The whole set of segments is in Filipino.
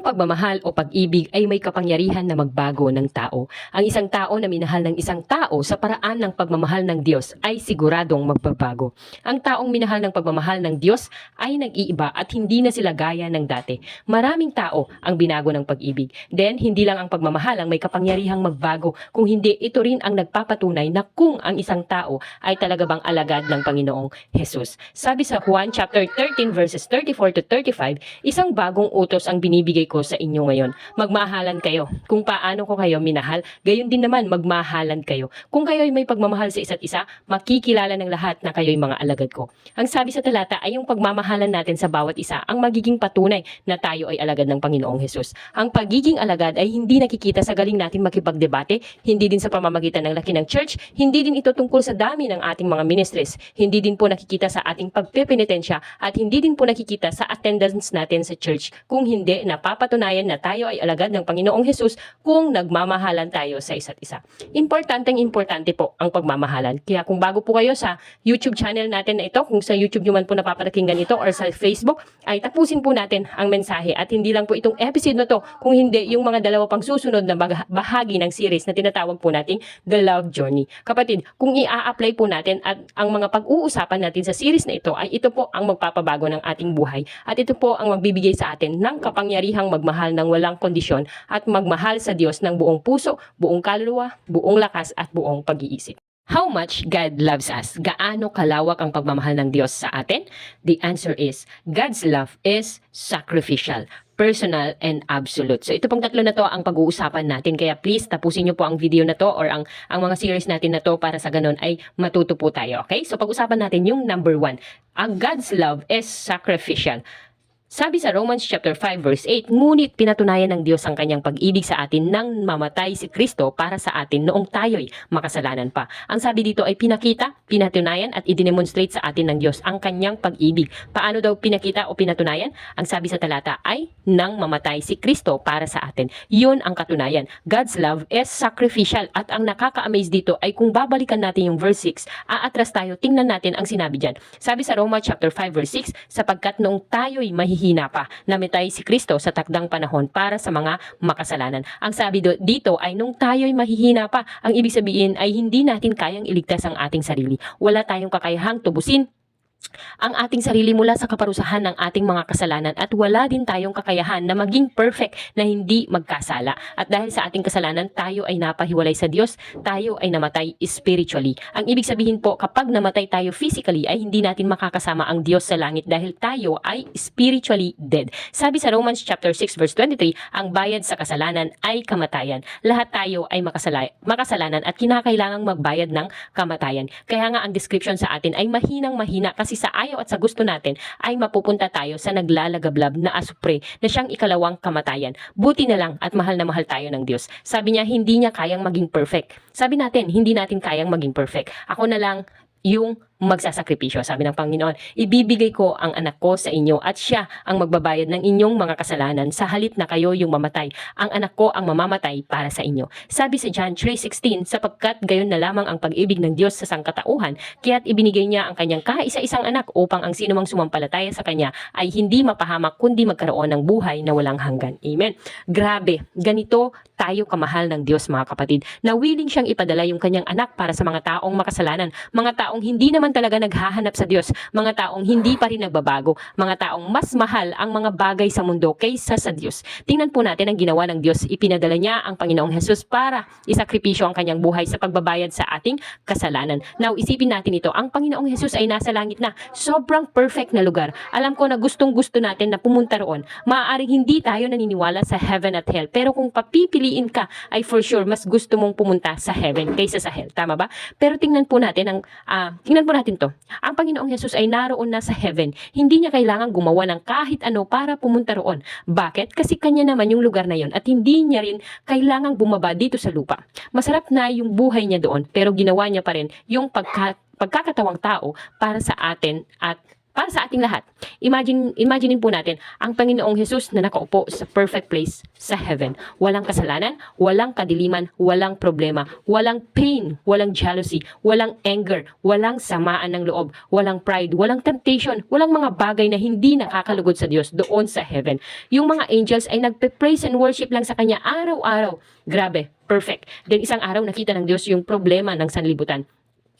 Ang pagmamahal o pag-ibig ay may kapangyarihan na magbago ng tao. Ang isang tao na minahal ng isang tao sa paraan ng pagmamahal ng Diyos ay siguradong magbabago. Ang taong minahal ng pagmamahal ng Diyos ay nag-iiba at hindi na sila gaya ng dati. Maraming tao ang binago ng pag-ibig. Then, hindi lang ang pagmamahal ang may kapangyarihang magbago, kung hindi ito rin ang nagpapatunay na kung ang isang tao ay talaga bang alagad ng Panginoong Jesus. Sabi sa Juan chapter 13 verses 34 to 35, isang bagong utos ang binibigay ko sa inyo ngayon. Magmahalan kayo. Kung paano ko kayo minahal, gayon din naman magmahalan kayo. Kung kayo ay may pagmamahal sa isa't isa, makikilala ng lahat na kayo'y mga alagad ko. Ang sabi sa talata ay yung pagmamahalan natin sa bawat isa ang magiging patunay na tayo ay alagad ng Panginoong Hesus. Ang pagiging alagad ay hindi nakikita sa galing natin makipagdebate, hindi din sa pamamagitan ng laki ng church, hindi din ito tungkol sa dami ng ating mga ministries, hindi din po nakikita sa ating pagpepenitensya at hindi din po nakikita sa attendance natin sa church kung hindi napapatunayan na tayo ay alagad ng Panginoong Hesus kung nagmamahalan tayo sa isa't isa. Importanteng importante po ang pagmamahalan. Kaya kung bago po kayo sa YouTube channel natin na ito, kung sa YouTube nyo man po napapakinggan ito or sa Facebook, ay tapusin po natin ang mensahe at hindi lang po itong episode na to, kung hindi yung mga dalawa pang susunod na bahagi ng series na tinatawag po nating The Love Journey. Kapatid, kung i-apply po natin at ang mga pag-uusapan natin sa series na ito ay ito po ang magpapabago ng ating buhay at ito po ang magbibigay sa atin ng kapangyarihang magmahal ng walang kondisyon at magmahal sa Diyos ng buong puso, buong kaluluwa, buong lakas at buong pag-iisip. How much God loves us? Gaano kalawak ang pagmamahal ng Diyos sa atin? The answer is, God's love is sacrificial, personal, and absolute. So ito pong tatlo na to ang pag-uusapan natin. Kaya please, tapusin nyo po ang video na to or ang, ang mga series natin na to para sa ganun ay matuto po tayo. Okay? So pag-usapan natin yung number one. Ang God's love is sacrificial. Sabi sa Romans chapter 5 verse 8, ngunit pinatunayan ng Diyos ang kanyang pag-ibig sa atin nang mamatay si Kristo para sa atin noong tayo'y makasalanan pa. Ang sabi dito ay pinakita, pinatunayan at i-demonstrate sa atin ng Diyos ang kanyang pag-ibig. Paano daw pinakita o pinatunayan? Ang sabi sa talata ay nang mamatay si Kristo para sa atin. Yun ang katunayan. God's love is sacrificial at ang nakaka-amaze dito ay kung babalikan natin yung verse 6, aatras tayo, tingnan natin ang sinabi dyan. Sabi sa Roma chapter 5 verse 6, sapagkat noong tayo'y mahihina pa, namitay si Kristo sa takdang panahon para sa mga makasalanan. Ang sabi dito ay nung tayo'y mahihina pa, ang ibig sabihin ay hindi natin kayang iligtas ang ating sarili. Wala tayong kakayahang tubusin ang ating sarili mula sa kaparusahan ng ating mga kasalanan at wala din tayong kakayahan na maging perfect na hindi magkasala. At dahil sa ating kasalanan, tayo ay napahiwalay sa Diyos, tayo ay namatay spiritually. Ang ibig sabihin po, kapag namatay tayo physically, ay hindi natin makakasama ang Diyos sa langit dahil tayo ay spiritually dead. Sabi sa Romans chapter 6 verse 23, ang bayad sa kasalanan ay kamatayan. Lahat tayo ay makasala- makasalanan at kinakailangang magbayad ng kamatayan. Kaya nga ang description sa atin ay mahinang mahina kasi sa ayaw at sa gusto natin ay mapupunta tayo sa naglalagablab na asupre na siyang ikalawang kamatayan. Buti na lang at mahal na mahal tayo ng Diyos. Sabi niya, hindi niya kayang maging perfect. Sabi natin, hindi natin kayang maging perfect. Ako na lang yung magsasakripisyo. Sabi ng Panginoon, ibibigay ko ang anak ko sa inyo at siya ang magbabayad ng inyong mga kasalanan sa halip na kayo yung mamatay. Ang anak ko ang mamamatay para sa inyo. Sabi sa John 3.16, sapagkat gayon na lamang ang pag-ibig ng Diyos sa sangkatauhan, kaya't ibinigay niya ang kanyang kaisa-isang anak upang ang sinumang sumampalataya sa kanya ay hindi mapahamak kundi magkaroon ng buhay na walang hanggan. Amen. Grabe, ganito tayo kamahal ng Diyos mga kapatid, na willing siyang ipadala yung kanyang anak para sa mga taong makasalanan, mga taong hindi naman talaga naghahanap sa Diyos, mga taong hindi pa rin nagbabago, mga taong mas mahal ang mga bagay sa mundo kaysa sa Diyos. Tingnan po natin ang ginawa ng Diyos. Ipinadala niya ang Panginoong Jesus para isakripisyo ang kanyang buhay sa pagbabayad sa ating kasalanan. Now, isipin natin ito. Ang Panginoong Jesus ay nasa langit na. Sobrang perfect na lugar. Alam ko na gustong gusto natin na pumunta roon. Maaaring hindi tayo naniniwala sa heaven at hell. Pero kung papipiliin ka, ay for sure mas gusto mong pumunta sa heaven kaysa sa hell. Tama ba? Pero tingnan po natin ang ah, tingnan po natin to. Ang Panginoong Jesus ay naroon na sa heaven. Hindi niya kailangan gumawa ng kahit ano para pumunta roon. Bakit? Kasi kanya naman yung lugar na yon at hindi niya rin kailangang bumaba dito sa lupa. Masarap na yung buhay niya doon pero ginawa niya pa rin yung pagka, pagkakatawang tao para sa atin at para sa ating lahat. Imagine, imaginein po natin ang Panginoong Jesus na nakaupo sa perfect place sa heaven. Walang kasalanan, walang kadiliman, walang problema, walang pain, walang jealousy, walang anger, walang samaan ng loob, walang pride, walang temptation, walang mga bagay na hindi nakakalugod sa Diyos doon sa heaven. Yung mga angels ay nagpe-praise and worship lang sa Kanya araw-araw. Grabe, perfect. Then isang araw nakita ng Diyos yung problema ng sanlibutan.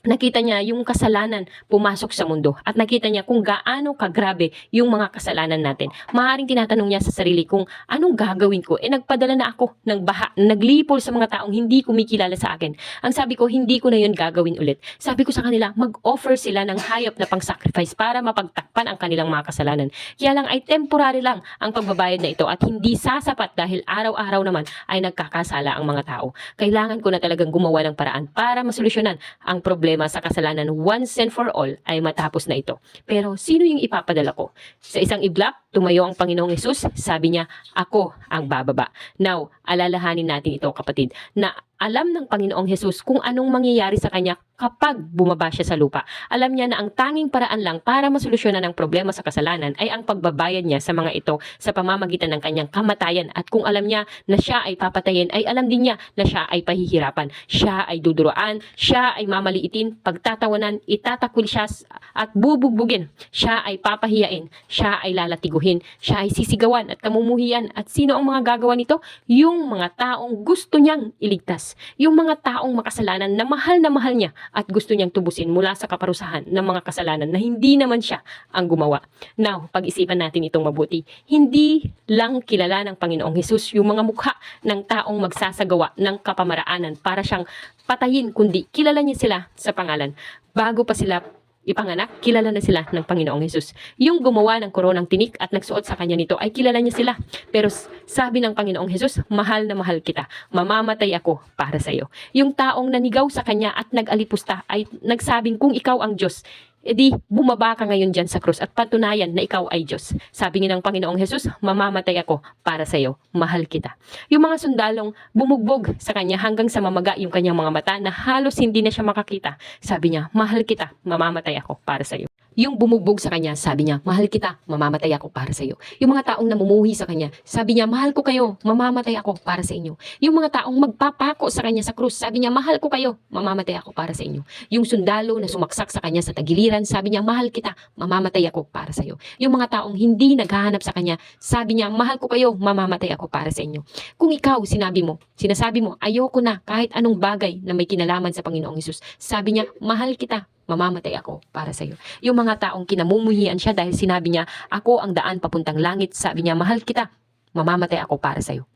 Nakita niya yung kasalanan pumasok sa mundo at nakita niya kung gaano kagrabe yung mga kasalanan natin. Maaring tinatanong niya sa sarili kung anong gagawin ko. Eh nagpadala na ako ng baha, naglipol sa mga taong hindi kumikilala sa akin. Ang sabi ko, hindi ko na yun gagawin ulit. Sabi ko sa kanila, mag-offer sila ng hayop na pang-sacrifice para mapagtakpan ang kanilang mga kasalanan. Kaya lang ay temporary lang ang pagbabayad na ito at hindi sasapat dahil araw-araw naman ay nagkakasala ang mga tao. Kailangan ko na talagang gumawa ng paraan para masolusyonan ang problema sa kasalanan once and for all ay matapos na ito. Pero sino yung ipapadala ko? Sa isang iglap, tumayo ang Panginoong Yesus, sabi niya, ako ang bababa. Now, alalahanin natin ito kapatid, na alam ng Panginoong Hesus kung anong mangyayari sa kanya kapag bumaba siya sa lupa. Alam niya na ang tanging paraan lang para masolusyonan ang problema sa kasalanan ay ang pagbabayad niya sa mga ito sa pamamagitan ng kanyang kamatayan. At kung alam niya na siya ay papatayin, ay alam din niya na siya ay pahihirapan. Siya ay duduroan, siya ay mamaliitin, pagtatawanan, itatakwil siya at bubugbugin. Siya ay papahiyain, siya ay lalatiguhin, siya ay sisigawan at kamumuhian. At sino ang mga gagawa nito? Yung mga taong gusto niyang iligtas. Yung mga taong makasalanan na mahal na mahal niya at gusto niyang tubusin mula sa kaparusahan ng mga kasalanan na hindi naman siya ang gumawa. Now, pag-isipan natin itong mabuti. Hindi lang kilala ng Panginoong Hesus yung mga mukha ng taong magsasagawa ng kapamaraanan para siyang patayin, kundi kilala niya sila sa pangalan. Bago pa sila ipanganak, kilala na sila ng Panginoong Hesus. Yung gumawa ng koronang tinik at nagsuot sa kanya nito ay kilala niya sila. Pero sabi ng Panginoong Hesus, mahal na mahal kita. Mamamatay ako para sa iyo. Yung taong nanigaw sa kanya at nag-alipusta ay nagsabing kung ikaw ang Diyos, edi bumaba ka ngayon dyan sa krus at patunayan na ikaw ay Diyos. Sabi niya ng Panginoong Hesus, mamamatay ako para sa iyo. Mahal kita. Yung mga sundalong bumugbog sa kanya hanggang sa mamaga yung kanyang mga mata na halos hindi na siya makakita. Sabi niya, mahal kita, mamamatay ako para sa iyo. Yung bumugbog sa kanya, sabi niya, mahal kita, mamamatay ako para sa iyo. Yung mga taong namumuhi sa kanya, sabi niya, mahal ko kayo, mamamatay ako para sa inyo. Yung mga taong magpapako sa kanya sa krus, sabi niya, mahal ko kayo, mamamatay ako para sa inyo. Yung sundalo na sumaksak sa kanya sa tagiliran, sabi niya, mahal kita, mamamatay ako para sa iyo. Yung mga taong hindi naghahanap sa kanya, sabi niya, mahal ko kayo, mamamatay ako para sa inyo. Kung ikaw, sinabi mo, sinasabi mo, ayoko na kahit anong bagay na may kinalaman sa Panginoong Isus, sabi niya, mahal kita, mamamatay ako para sa iyo. Yung mga taong kinamumuhian siya dahil sinabi niya, ako ang daan papuntang langit, sabi niya, mahal kita, mamamatay ako para sa iyo.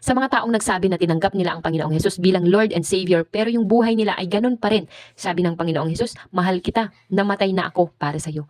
Sa mga taong nagsabi na tinanggap nila ang Panginoong Hesus bilang Lord and Savior pero yung buhay nila ay ganun pa rin. Sabi ng Panginoong Hesus, mahal kita, namatay na ako para sa iyo.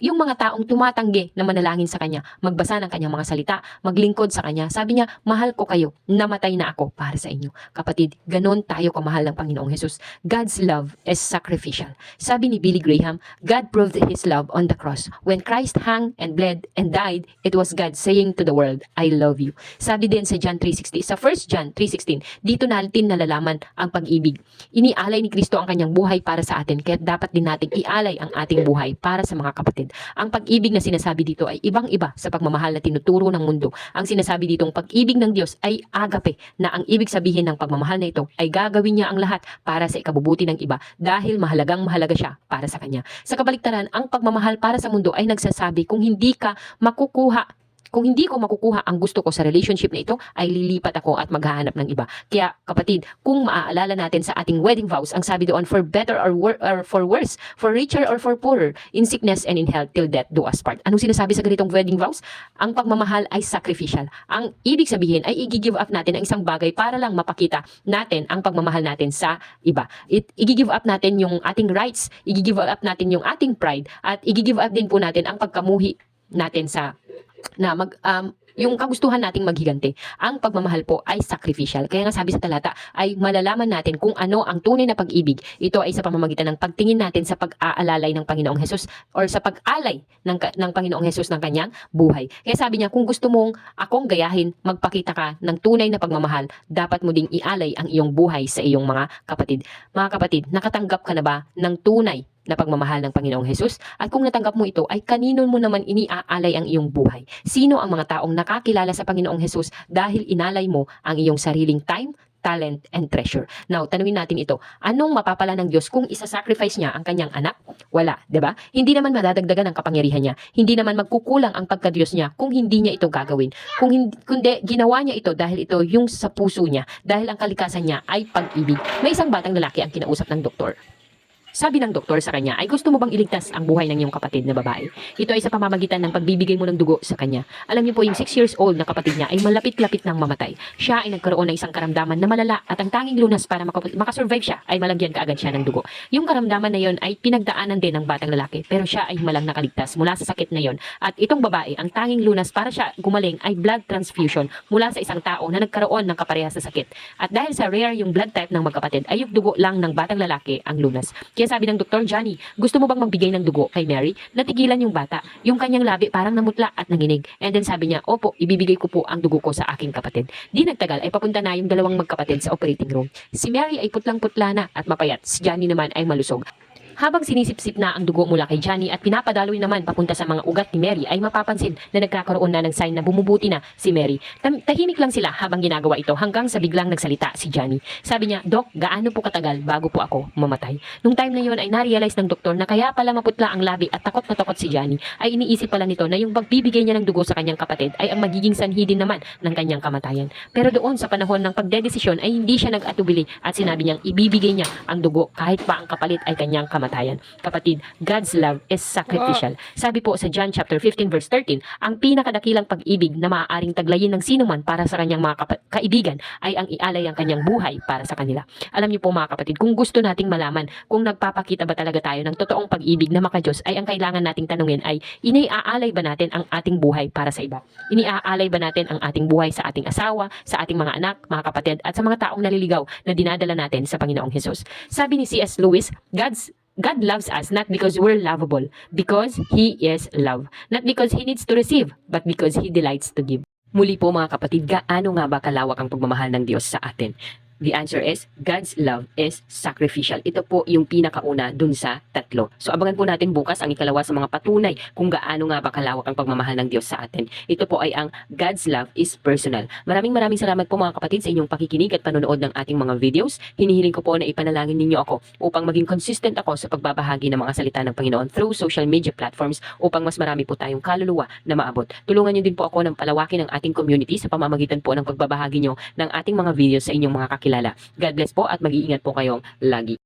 Yung mga taong tumatanggi na manalangin sa Kanya, magbasa ng Kanyang mga salita, maglingkod sa Kanya, sabi niya, mahal ko kayo, namatay na ako para sa inyo. Kapatid, ganun tayo kamahal ng Panginoong Hesus. God's love is sacrificial. Sabi ni Billy Graham, God proved His love on the cross. When Christ hung and bled and died, it was God saying to the world, I love you. Sabi din sa John 3.16, sa 1 John 3.16, dito natin nalalaman ang pag-ibig. Inialay ni Kristo ang kanyang buhay para sa atin, kaya dapat din natin ialay ang ating buhay para sa mga kapatid. Ang pag-ibig na sinasabi dito ay ibang-iba sa pagmamahal na tinuturo ng mundo. Ang sinasabi ditong pag-ibig ng Diyos ay agape, na ang ibig sabihin ng pagmamahal na ito ay gagawin niya ang lahat para sa ikabubuti ng iba dahil mahalagang mahalaga siya para sa kanya. Sa kabaliktaran, ang pagmamahal para sa mundo ay nagsasabi kung hindi ka makukuha kung hindi ko makukuha ang gusto ko sa relationship na ito, ay lilipat ako at maghahanap ng iba. Kaya kapatid, kung maaalala natin sa ating wedding vows, ang sabi doon, for better or, wor- or for worse, for richer or for poorer, in sickness and in health, till death do us part. Anong sinasabi sa ganitong wedding vows? Ang pagmamahal ay sacrificial. Ang ibig sabihin ay i-give up natin ang isang bagay para lang mapakita natin ang pagmamahal natin sa iba. It, i-give up natin yung ating rights, i-give up natin yung ating pride, at i-give up din po natin ang pagkamuhi natin sa na mag um, yung kagustuhan nating maghiganti. Ang pagmamahal po ay sacrificial. Kaya nga sabi sa talata ay malalaman natin kung ano ang tunay na pag-ibig. Ito ay sa pamamagitan ng pagtingin natin sa pag-aalalay ng Panginoong Hesus or sa pag-alay ng, ng Panginoong Hesus ng kanyang buhay. Kaya sabi niya, kung gusto mong akong gayahin, magpakita ka ng tunay na pagmamahal, dapat mo ding ialay ang iyong buhay sa iyong mga kapatid. Mga kapatid, nakatanggap ka na ba ng tunay na pagmamahal ng Panginoong Hesus? At kung natanggap mo ito, ay kanino mo naman iniaalay ang iyong buhay? Sino ang mga taong nakakilala sa Panginoong Hesus dahil inalay mo ang iyong sariling time, talent, and treasure. Now, tanungin natin ito. Anong mapapala ng Diyos kung isa-sacrifice niya ang kanyang anak? Wala, ba? Hindi naman madadagdagan ang kapangyarihan niya. Hindi naman magkukulang ang pagkadiyos niya kung hindi niya ito gagawin. Kung hindi, kundi ginawa niya ito dahil ito yung sa puso niya, dahil ang kalikasan niya ay pag-ibig. May isang batang lalaki ang kinausap ng doktor. Sabi ng doktor sa kanya, ay gusto mo bang iligtas ang buhay ng iyong kapatid na babae? Ito ay sa pamamagitan ng pagbibigay mo ng dugo sa kanya. Alam niyo po, yung 6 years old na kapatid niya ay malapit-lapit ng mamatay. Siya ay nagkaroon ng isang karamdaman na malala at ang tanging lunas para maka- makasurvive siya ay malagyan kaagad siya ng dugo. Yung karamdaman na yon ay pinagdaanan din ng batang lalaki pero siya ay malang nakaligtas mula sa sakit na yon. At itong babae, ang tanging lunas para siya gumaling ay blood transfusion mula sa isang tao na nagkaroon ng kaparehas sa sakit. At dahil sa rare yung blood type ng magkapatid, ay yung dugo lang ng batang lalaki ang lunas. Kaya sabi ng Dr. Johnny, gusto mo bang magbigay ng dugo kay Mary? Natigilan yung bata. Yung kanyang labi parang namutla at nanginig. And then sabi niya, opo, ibibigay ko po ang dugo ko sa aking kapatid. Di nagtagal ay papunta na yung dalawang magkapatid sa operating room. Si Mary ay putlang-putla na at mapayat. Si Johnny naman ay malusog. Habang sinisipsip na ang dugo mula kay Johnny at pinapadaloy naman papunta sa mga ugat ni Mary ay mapapansin na nagkakaroon na ng sign na bumubuti na si Mary. Tam- tahimik lang sila habang ginagawa ito hanggang sa biglang nagsalita si Johnny. Sabi niya, Dok, gaano po katagal bago po ako mamatay? Nung time na yon ay narealize ng doktor na kaya pala maputla ang labi at takot na takot si Johnny ay iniisip pala nito na yung pagbibigay niya ng dugo sa kanyang kapatid ay ang magiging sanhi din naman ng kanyang kamatayan. Pero doon sa panahon ng pagdedesisyon ay hindi siya nag-atubili at sinabi niyang ibibigay niya ang dugo kahit pa ang kapalit ay kanyang kamatayan. Kapatid, God's love is sacrificial. Sabi po sa John chapter 15 verse 13, ang pinakadakilang pag-ibig na maaaring taglayin ng sino man para sa kanyang mga kaibigan ay ang ialay ang kanyang buhay para sa kanila. Alam niyo po mga kapatid, kung gusto nating malaman kung nagpapakita ba talaga tayo ng totoong pag-ibig na makajos ay ang kailangan nating tanungin ay iniaalay ba natin ang ating buhay para sa iba? Iniaalay ba natin ang ating buhay sa ating asawa, sa ating mga anak, mga kapatid at sa mga taong naliligaw na dinadala natin sa Panginoong Hesus? Sabi ni C.S. Lewis, God's God loves us not because we're lovable, because He is love. Not because He needs to receive, but because He delights to give. Muli po mga kapatid, gaano nga ba kalawak ang pagmamahal ng Diyos sa atin? The answer is, God's love is sacrificial. Ito po yung pinakauna dun sa tatlo. So abangan po natin bukas ang ikalawa sa mga patunay kung gaano nga ba kalawak ang pagmamahal ng Diyos sa atin. Ito po ay ang God's love is personal. Maraming maraming salamat po mga kapatid sa inyong pakikinig at panonood ng ating mga videos. Hinihiling ko po na ipanalangin ninyo ako upang maging consistent ako sa pagbabahagi ng mga salita ng Panginoon through social media platforms upang mas marami po tayong kaluluwa na maabot. Tulungan niyo din po ako ng palawakin ang ating community sa pamamagitan po ng pagbabahagi nyo ng ating mga videos sa inyong mga kakilala. God bless po at mag-iingat po kayong lagi.